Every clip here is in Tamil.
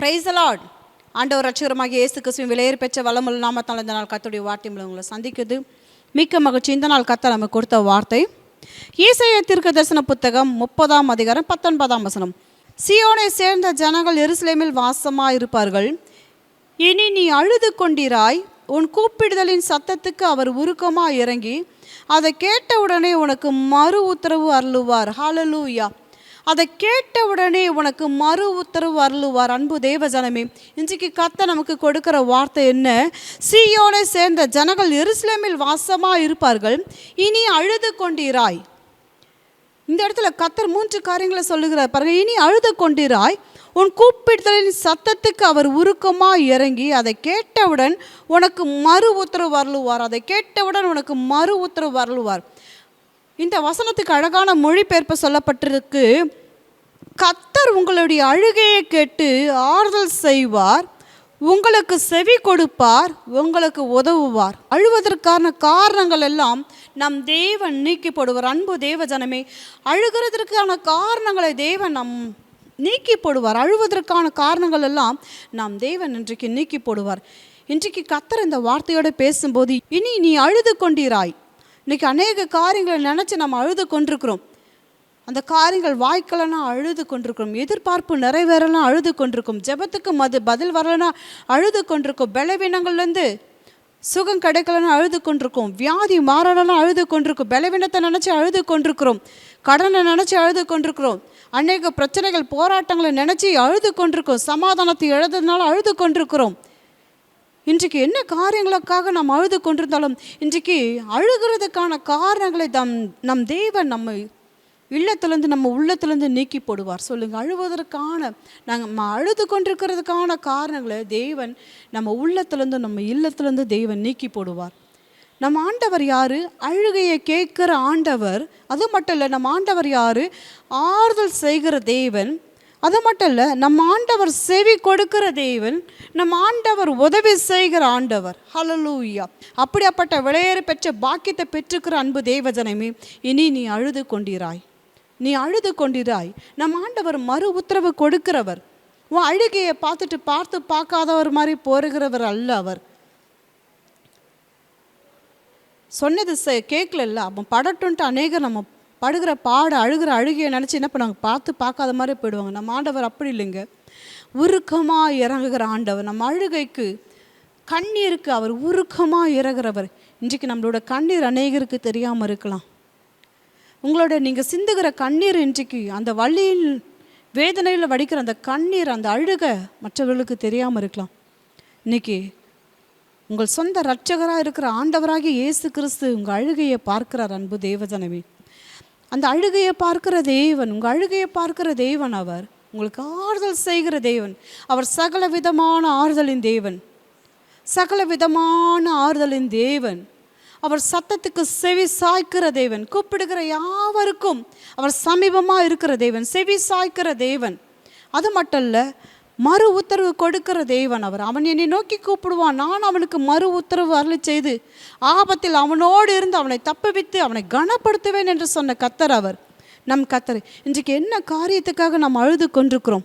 ப்ரைஸ் அலாட் ஆண்டவர் ரட்சகரமாக இயேசு கிறிஸ்துவின் விலையேறு பெற்ற வளமுள்ள நாமத்தால் இந்த நாள் கத்துடைய வார்த்தை மூலம் உங்களை சந்திக்குது மிக்க மகிழ்ச்சி. இந்த நாள் கத்த நமக்கு கொடுத்த வார்த்தை. ஈசைய தீர்க்க தரிசன புத்தகம் முப்பதாம் அதிகாரம் பத்தொன்பதாம் வசனம். சியோனை சேர்ந்த ஜனங்கள் எருசலேமில் வாசமாக இருப்பார்கள் இனி நீ அழுது கொண்டிராய் உன் கூப்பிடுதலின் சத்தத்துக்கு அவர் உருக்கமாக இறங்கி அதை கேட்டவுடனே உனக்கு மறு உத்தரவு அருளுவார். ஹalleluya அதை கேட்டவுடனே உனக்கு மறு உத்தரவு அருளுவார் அன்பு தேவ ஜனமே இன்றைக்கு கத்த நமக்கு கொடுக்கிற வார்த்தை என்ன? சீயோனை சேர்ந்த ஜனங்கள் எருசலேமில் வாசமாக இருப்பார்கள். இனி அழுது கொண்டிராய். இந்த இடத்துல கத்தர் மூன்று காரியங்களை சொல்லுகிறார். பாருங்க இனி அழுது கொண்டிராய். உன் கூப்பிடுதலின் சத்தத்துக்கு அவர் உருக்கமாக இறங்கி அதை கேட்டவுடன் உனக்கு மறு உத்தரவு வரலுவார் அதை கேட்டவுடன் உனக்கு மறு உத்தரவு வரலுவார் இந்த வசனத்துக்கு அழகான மொழிபெயர்ப்பு சொல்லப்பட்டிருக்கு. கத்தர் உங்களுடைய அழுகையை கேட்டு ஆறுதல் செய்வார் உங்களுக்கு செவி கொடுப்பார் உங்களுக்கு உதவுவார். அழுவதற்கான காரணங்கள் எல்லாம் நம் தேவன் நீக்கிப்படுவார் அன்பு தேவ ஜனமே அழுகிறதற்கான காரணங்களை தேவன் நம் நீக்கி போடுவார். அழுவதற்கான காரணங்கள் எல்லாம் நாம் தேவன் இன்றைக்கு நீக்கி போடுவார். இன்றைக்கு கத்தர் இந்த வார்த்தையோடு பேசும்போது இனி நீ அழுது கொண்டிராய். இன்றைக்கி அநேக காரியங்களை நினச்சி நம்ம அழுது கொண்டிருக்கிறோம். அந்த காரியங்கள் வாய்க்கலனா அழுது கொண்டிருக்கும் எதிர்பார்ப்பு நிறைவேறலாம் அழுது கொண்டிருக்கும் ஜெபத்துக்கு மது பதில் வரலனா அழுது கொண்டிருக்கும் பலவீனங்கள்லேருந்து சுகம் கிடைக்கலன்னா அழுது கொண்டிருக்கும் வியாதி மாறலன்னா அழுது கொண்டிருக்கும் பலவீனத்தை நினச்சி அழுது கொண்டிருக்கிறோம் கடனை நினச்சி அழுது கொண்டிருக்கிறோம் அநேக பிரச்சனைகள் போராட்டங்களை நினச்சி அழுது கொண்டிருக்கோம் சமாதானத்தை எழுதுனால அழுது கொண்டிருக்கிறோம். இன்றைக்கு என்ன காரியங்களுக்காக நாம் அழுது கொண்டிருந்தாலும் இன்றைக்கு அழுகிறதுக்கான காரணங்களை தம் நம் தேவன் நம்ம இல்லத்திலேருந்து நம்ம உள்ளத்திலேருந்து நீக்கி போடுவார். சொல்லுங்கள் அழுவதற்கான நாங்கள் நம்ம அழுது கொண்டிருக்கிறதுக்கான காரணங்களை தேவன் நம்ம உள்ளத்திலேருந்து நம்ம இல்லத்திலேருந்து தேவன் நீக்கி போடுவார். நம்ம ஆண்டவர் யார்? அழுகையை கேட்குற ஆண்டவர். அது மட்டும் இல்லை நம்ம ஆண்டவர் யார்? ஆறுதல் செய்கிற தேவன். அது மட்டும் இல்லை நம்ம ஆண்டவர் செவி கொடுக்கிற தேவன். நம்ம ஆண்டவர் உதவி செய்கிற ஆண்டவர். ஹலலூயா அப்படியாப்பட்ட விளையேறு பெற்ற பாக்கியத்தை பெற்றுக்கிற அன்பு தேவஜனமே இனி நீ அழுது கொண்டிராய். நீ அழுது கொண்டிராய். நம்ம ஆண்டவர் மறு உத்தரவு கொடுக்கிறவர். உன் அழுகையை பார்த்துட்டு பார்த்து பார்க்காதவர் மாதிரி போருகிறவர் அல்ல அவர். சொன்னது ச கேட்கல அவன் படட்டுன்ட்டு அநேகர் நம்ம படுகிற பாட அழுகிற அழுகையை நினச்சி என்ன பண்ணுவாங்க? பார்த்து பார்க்காத மாதிரி போயிடுவாங்க. நம்ம ஆண்டவர் அப்படி இல்லைங்க. உருக்கமாக இறங்குகிற ஆண்டவர் நம்ம அழுகைக்கு கண்ணீருக்கு அவர் உருக்கமாக இறங்குறவர். இன்றைக்கு நம்மளோட கண்ணீர் அநேகருக்கு தெரியாமல் இருக்கலாம். உங்களோட நீங்கள் சிந்துகிற கண்ணீர் இன்றைக்கு அந்த வழியில் வேதனையில் வடிக்கிற அந்த கண்ணீர் அந்த அழுகை மற்றவர்களுக்கு தெரியாமல் இருக்கலாம். இன்னைக்கு உங்கள் சொந்த இரட்சகராக இருக்கிற ஆண்டவராகிய இயேசு கிறிஸ்து உங்கள் அழுகையை பார்க்கிறார் அன்பு தேவதனவே அந்த அழுகையை பார்க்கிற தேவன் உங்கள் அழுகையை பார்க்கிற தேவன் அவர் உங்களுக்கு ஆறுதல் செய்கிற தேவன். அவர் சகல விதமான ஆறுதலின் தேவன். சகல விதமான ஆறுதலின் தேவன். அவர் சத்தத்துக்கு செவி சாய்க்கிற தேவன் கூப்பிடுகிற யாவருக்கும் அவர் சமீபமாக இருக்கிற தேவன் செவி சாய்க்கிற தேவன். அது மட்டும் இல்லை மறு உத்தரவு கொடுக்கிற தேவன் அவர். அவன் என்னை நோக்கி கூப்பிடுவான். நான் அவனுக்கு மறு உத்தரவு அருளி செய்து ஆபத்தில் அவனோடு இருந்து அவனை தப்புவித்து அவனை கனப்படுத்துவேன் என்று சொன்ன கத்தர் அவர். நம் கத்தர் இன்றைக்கு என்ன காரியத்துக்காக நாம் அழுது கொண்டிருக்கிறோம்?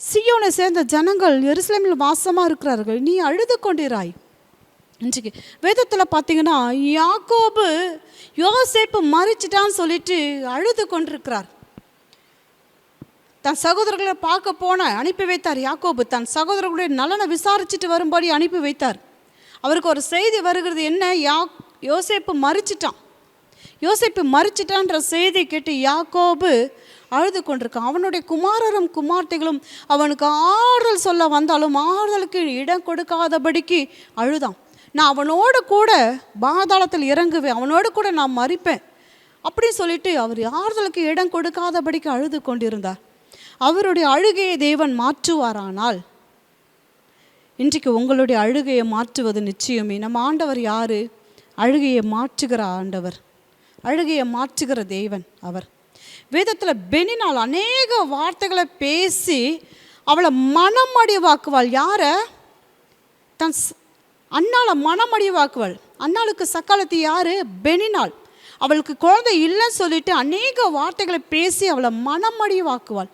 சியோனை சேர்ந்த ஜனங்கள் எருசலேமில் வாசமாக இருக்கிறார்கள். நீ அழுது கொண்டிராய். இன்றைக்கு வேதத்தில் பார்த்தீங்கன்னா யாக்கோபு யோசேப்பு மறிச்சிட்டான்னு சொல்லிட்டு அழுது கொண்டிருக்கிறார். தன் சகோதரர்களை பார்க்க போன அனுப்பி வைத்தார் யாக்கோபு. தன் சகோதரர்களுடைய நலனை விசாரிச்சுட்டு வரும்படி அனுப்பி வைத்தார். அவருக்கு ஒரு செய்தி வருகிறது என்ன? யா யோசேப்பு மறிச்சிட்டான் யோசேப்பு மறிச்சிட்டான்ற செய்தி கேட்டு யாக்கோபு அழுது கொண்டிருக்கான். அவனுடைய குமாரரும் குமார்த்தைகளும் அவனுக்கு ஆறுதல் சொல்ல வந்தாலும் ஆறுதலுக்கு இடம் கொடுக்காதபடிக்கு அழுதான். நான் அவனோடு கூட பாதாளத்தில் இறங்குவேன் அவனோடு கூட நான் மறிப்பேன் அப்படின்னு சொல்லிட்டு அவர் ஆறுதலுக்கு இடம் கொடுக்காதபடிக்கு அழுது கொண்டிருந்தார். அவருடைய அழுகையை தேவன் மாற்றுவாரானால் இன்றைக்கு உங்களுடைய அழுகையை மாற்றுவது நிச்சயமே. நம்ம ஆண்டவர் யாரு? அழுகையை மாற்றுகிற ஆண்டவர். அழுகையை மாற்றுகிற தேவன் அவர். வேதத்தில் பெனினால் அநேக வார்த்தைகளை பேசி அவளை மனமடிவாக்குவாள். யாரை? தன் அன்னாளை மனமடிவாக்குவாள் அன்னாளுக்கு சக்காலத்து யாரு? பெனினாள் அவளுக்கு குழந்தை இல்லைன்னு சொல்லிட்டு அநேக வார்த்தைகளை பேசி அவளை மனமடிவாக்குவாள்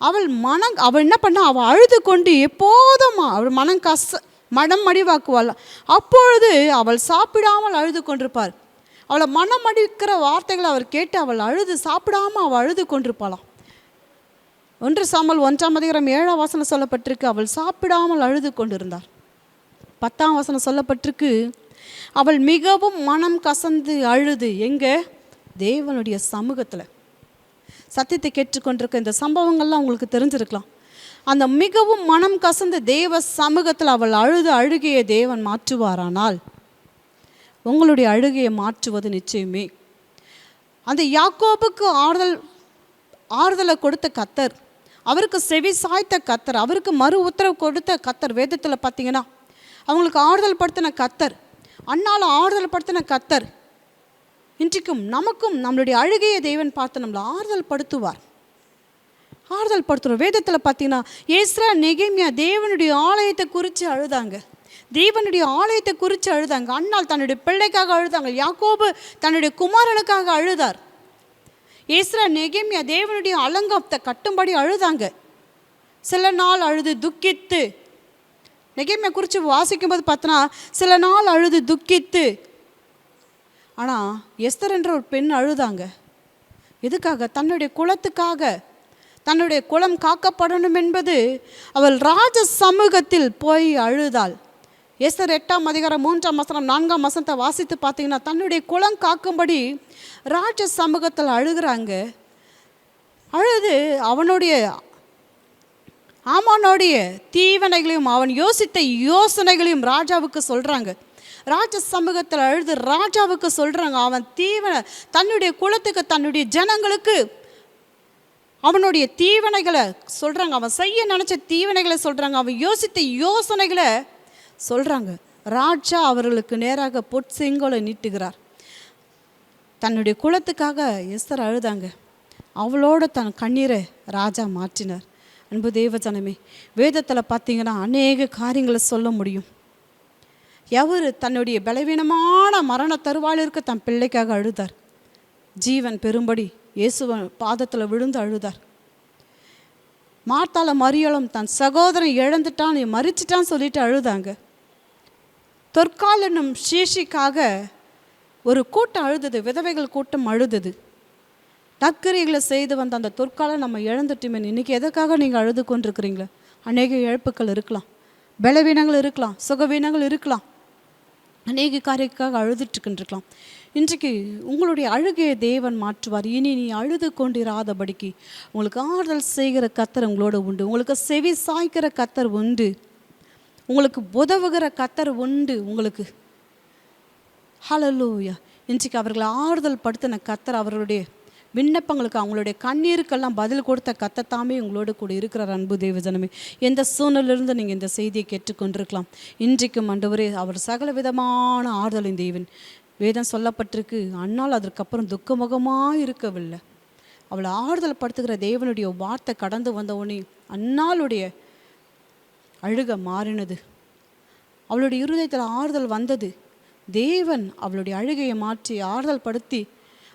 அவள் மனம் அவள் என்ன பண்ணா? அவள் அழுது கொண்டு எப்போதும் அவள் மனம் கச மனம் மடிவாக்குவாள் அப்பொழுது அவள் சாப்பிடாமல் அழுது கொண்டிருப்பார் அவளை மனம் அடிக்கிற வார்த்தைகளை அவர் கேட்டு அவள் அழுது சாப்பிடாமல் அவள் அழுது கொண்டிருப்பாளாம். ஒன்று சாமல் ஒன்றாம் அதிகாரம் ஏழாம் வாசனை சொல்லப்பட்டிருக்கு. அவள் சாப்பிடாமல் அழுது கொண்டிருந்தார். பத்தாம் வசனம் சொல்லப்பட்டிருக்கு. அவள் மிகவும் மனம் கசந்து அழுது. எங்க? தேவனுடைய சமூகத்தில். சத்தியத்தை கேட்டுக்கொண்டிருக்க இந்த சம்பவங்கள்லாம் உங்களுக்கு தெரிஞ்சிருக்கலாம். அந்த மிகவும் மனம் கசந்த தேவ சமூகத்தில் அவள் அழுது அழுகையை தேவன் மாற்றுவாரானால் உங்களுடைய அழுகையை மாற்றுவது நிச்சயமே. அந்த யாக்கோபுக்கு ஆறுதல் ஆறுதலை கொடுத்த கத்தர் அவருக்கு செவி சாய்த்த கத்தர் அவருக்கு மறு உத்தரவு கொடுத்த கத்தர் வேதத்தில் பார்த்தீங்கன்னா அவங்களுக்கு ஆறுதல் படுத்தின கத்தர். அன்னால் ஆறுதல் படுத்தின கத்தர். இன்றைக்கும் நமக்கும் நம்மளுடைய அழுகையை தெய்வன் பார்த்து நம்மளை ஆறுதல் படுத்துவார். ஆறுதல் படுத்துகிறோம் வேதத்தில் பார்த்தீங்கன்னா ஏஸ்ரா நெகேமியா தேவனுடைய ஆலயத்தை குறித்து அழுதாங்க. தேவனுடைய ஆலயத்தை குறித்து அழுதாங்க. அண்ணால் தன்னுடைய பிள்ளைக்காக அழுதாங்க. யாக்கோபு தன்னுடைய குமாரனுக்காக அழுதார். ஏஸ்ரா நெகேமியா தேவனுடைய அலங்கத்தை கட்டும்படி அழுதாங்க. சில நாள் அழுது துக்கித்து நெகிமியை குறித்து வாசிக்கும்போது பார்த்தோன்னா சில நாள் அழுது துக்கித்து. ஆனால் எஸ்தர் என்ற ஒரு பெண் அழுதாங்க. எதுக்காக? தன்னுடைய குலத்துக்காக. தன்னுடைய குலம் காக்கப்படணும் என்பது அவள் ராஜ சமூகத்தில் போய் அழுதாள். எஸ்தர் எட்டாம் அதிகாரம் மூன்றாம் வசனம் நான்காம் வசனத்தை வாசித்து பார்த்தீங்கன்னா தன்னுடைய குலம் காக்கும்படி ராஜ சமூகத்தில் அழுகிறாங்க. அழுது அவனுடைய ஆமானுடைய தீவனைகளையும் அவன் யோசித்த யோசனைகளையும் ராஜாவுக்கு சொல்கிறாங்க ராஜ சமூகத்தில் அழுது ராஜாவுக்கு சொல்கிறாங்க அவன் தீவனை தன்னுடைய குலத்துக்கு தன்னுடைய ஜனங்களுக்கு அவனுடைய தீவனைகளை சொல்கிறாங்க அவன் செய்ய நினச்ச தீவனைகளை சொல்கிறாங்க அவன் யோசித்த யோசனைகளை சொல்கிறாங்க ராஜா அவர்களுக்கு நேராக பொற்செங்கோலை நீட்டுகிறார். தன்னுடைய குலத்துக்காக எஸ்தர் அழுதாங்க. அவளோட தன் கண்ணீரை ராஜா மாற்றினார். அன்பு தேவஜனமே வேதத்தில் பார்த்தீங்கன்னா அநேக காரியங்களை சொல்ல முடியும். எவர் தன்னுடைய பலவீனமான மரண தருவாளிற்கு தன் பிள்ளைக்காக அழுதார். ஜீவன் பெரும்படி இயேசுவன் பாதத்தில் விழுந்து அழுதார். மார்த்தால மறியலும் தன் சகோதரன் இழந்துட்டான் நீ மறிச்சிட்டான்னு சொல்லிட்டு அழுதாங்க. தொற்கால் என்னும் சீஷிக்காக ஒரு கூட்டம் அழுதுது விதவைகள் கூட்டம் அழுதுது. நற்கரிகளை செய்து வந்த அந்த தொற்காலை நம்ம இழந்துட்டுமே. இன்னைக்கு எதற்காக நீங்கள் அழுது கொண்டிருக்கிறீங்களே? அநேக இழப்புகள் இருக்கலாம். பலவீனங்கள் இருக்கலாம். சுகவீனங்கள் இருக்கலாம். அநேக காரியக்காக அழுதுட்டுருக்கின்றிருக்கலாம் இன்றைக்கு உங்களுடைய அழுகையை தேவன் மாற்றுவார். இனி நீ அழுது கொண்டிராதபடிக்கு உங்களுக்கு ஆறுதல் செய்கிற கத்தர் உங்களோட உண்டு. உங்களுக்கு செவி சாய்க்கிற கத்தர் உண்டு. உங்களுக்கு உதவுகிற கத்தர் உண்டு உங்களுக்கு. ஹலலூயா இன்றைக்கு அவர்களை ஆறுதல் படுத்தின கத்தர் அவர்களுடைய விண்ணப்பங்களுக்கு அவங்களுடைய கண்ணீருக்கெல்லாம் பதில் கொடுத்த கத்தத்தாமே உங்களோடு கூட இருக்கிறார் அன்பு தேவஜனமே. எந்த சூழ்நிலிருந்து நீங்கள் இந்த செய்தியை கேட்டுக்கொண்டிருக்கலாம்? இன்றைக்கும் ஆண்டவரே அவர் சகல விதமான ஆறுதலின் தேவன். வேதம் சொல்லப்பட்டிருக்கு அன்னால் அதற்கப்புறம் துக்கமுகமாக இருக்கவில்லை அவளை ஆறுதல் படுத்துகிற தேவனுடைய வார்த்தை கடந்து வந்த அன்னாளுடைய அழுக மாறினது. அவளுடைய இருதயத்தில் ஆறுதல் வந்தது. தேவன் அவளுடைய அழுகையை மாற்றி ஆறுதல் படுத்தி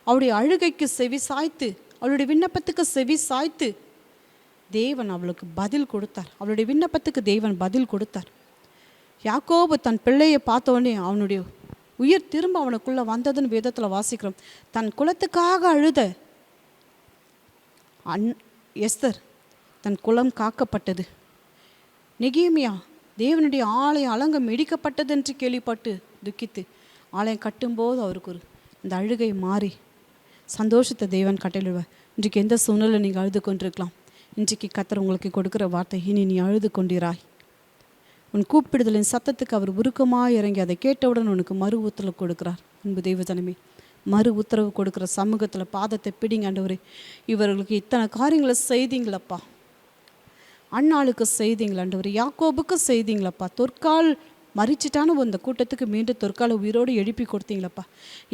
அவளுடைய அழுகைக்கு செவி சாய்த்து அவளுடைய விண்ணப்பத்துக்கு செவி சாய்த்து தேவன் அவளுக்கு பதில் கொடுத்தார். அவளுடைய விண்ணப்பத்துக்கு தேவன் பதில் கொடுத்தார். யாக்கோபு தன் பிள்ளையை பார்த்தோன்னே அவனுடைய உயிர் திரும்ப அவனுக்குள்ளே வந்ததுன்னு வேதத்தில் வாசிக்கிறோம். தன் குலத்துக்காக அழுத அன் எஸ்தர் தன் குலம் காக்கப்பட்டது. நெகேமியா தேவனுடைய ஆலயம் அலங்கம் இடிக்கப்பட்டது என்று கேள்விப்பட்டு துக்கித்து ஆலயம் கட்டும்போது அவருக்கு ஒரு இந்த அழுகை மாறி சந்தோஷத்தை தேவன் கட்டளிடுவார் இன்றைக்கு எந்த சூழ்நிலை நீங்கள் அழுது கொண்டிருக்கலாம் இன்றைக்கு கத்தர் உங்களுக்கு கொடுக்குற வார்த்தை இனி நீ அழுது கொண்டிராய் உன் கூப்பிடுதலின் சத்தத்துக்கு அவர் உருக்கமாக இறங்கி அதை கேட்டவுடன் உனக்கு மறு உத்தரவு கொடுக்கிறார். அன்பு தெய்வஜனமே மறு உத்தரவு கொடுக்குற சமூகத்தில் பாதத்தை பிடிங்க ஆண்டவரே. இவர்களுக்கு இத்தனை காரியங்களை செய்தீங்களப்பா. அண்ணாளுக்கு செய்தீங்களாண்டவர் யாக்கோபுக்கு செய்தீங்களப்பா. தொற்கால் மறிச்சிட்டான அந்த கூட்டத்துக்கு மீண்டும் தொற்கால உயிரோடு எழுப்பி கொடுத்தீங்களப்பா.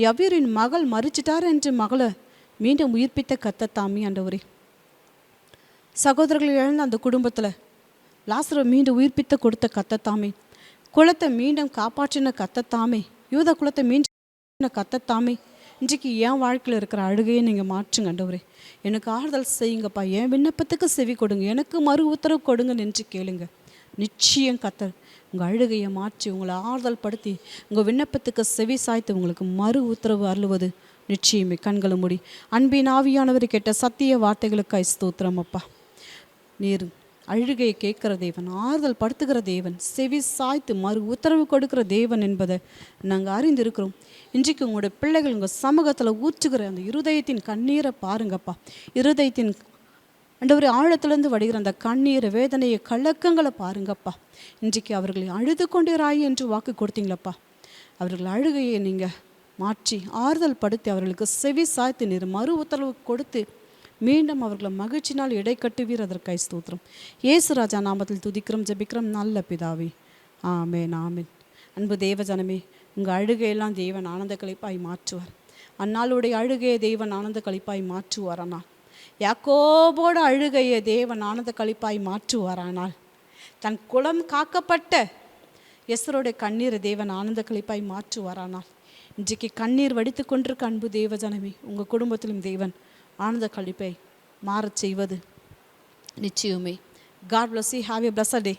எவ்வீரின் மகள் மறிச்சிட்டார் என்று மகளை மீண்டும் உயிர்ப்பித்த கத்தத்தாமி ஆண்டவரே. சகோதரர்கள் இழந்த அந்த குடும்பத்தில் லாசரை மீண்டும் உயிர்ப்பித்த கொடுத்த கத்தத்தாமே குளத்தை மீண்டும் காப்பாற்றின கத்தத்தாமே யூத குலத்தை மீண்டும் கத்தத்தாமே இன்றைக்கு என் வாழ்க்கையில் இருக்கிற அழுகையை நீங்கள் மாற்றுங்க ஆண்டவரே. எனக்கு ஆறுதல் செய்யுங்கப்பா. என் விண்ணப்பத்துக்கு செவி கொடுங்க. எனக்கு மறு உத்தரவு கொடுங்க நின்று கேளுங்க. நிச்சயம் கத்தர் உங்கள் அழுகையை மாற்றி உங்களை ஆறுதல் படுத்தி உங்கள் விண்ணப்பத்துக்கு செவி சாய்த்து உங்களுக்கு மறு உத்தரவு அருளுவது நிச்சயமே. கண்களை மூடி அன்பின் ஆவியானவர் கேட்ட சத்திய வார்த்தைகளுக்காய் ஸ்தோத்திரம் அப்பா. நீர் அழுகையை கேட்கிற தேவன் ஆறுதல் படுத்துகிற தேவன் செவி சாய்த்து மறு உத்தரவு கொடுக்கிற தேவன் என்பதை நாங்கள் அறிந்திருக்கிறோம். இன்றைக்கு உங்களோட பிள்ளைகள் உங்கள் சமூகத்தில் ஊற்றுகிற அந்த இருதயத்தின் கண்ணீரை பாருங்கப்பா. இருதயத்தின் ஆண்டவரே ஆழத்திலிருந்து வடிகிற அந்த கண்ணீர் வேதனையை கலக்கங்களை பாருங்கப்பா. இன்றைக்கு அவர்களை அழுது கொண்டிராய் என்று வாக்கு கொடுத்தீங்களப்பா. அவர்கள் அழுகையை நீங்கள் மாற்றி ஆறுதல் படுத்தி அவர்களுக்கு செவி சாய்த்து நீர் மறு உத்தரவு கொடுத்து மீண்டும் அவர்களை மகிழ்ச்சினால் இடை கட்டுவீர். அதற்காய் ஸ்தோத்திரம். இயேசு ராஜா நாமத்தில் துதிக்கிறோம் ஜபிக்கிறோம். நல்ல பிதாவே. ஆமேன் ஆமேன். அன்பு தேவஜனமே உங்கள் அழுகையெல்லாம் தேவன் ஆனந்த கழிப்பாய் மாற்றுவார். அந்நாளுடைய அழுகையை தெய்வன் ஆனந்த கழிப்பாய் மாற்றுவார் ஆனால் யாக்கோபோட அழுகையை தேவன் ஆனந்த கழிப்பாய் மாற்றுவாரானால். தன் குலம் காக்கப்பட்ட எஸ்ரோடைய கண்ணீரை தேவன் ஆனந்த கழிப்பாய் மாற்றுவாரானால். இன்றைக்கு கண்ணீர் வடித்து கொண்டிருக்க அன்பு தேவஜனமே உங்கள் குடும்பத்திலும் தேவன் ஆனந்த கழிப்பை மாறச் செய்வது நிச்சயமே. God bless you. Have a blessed day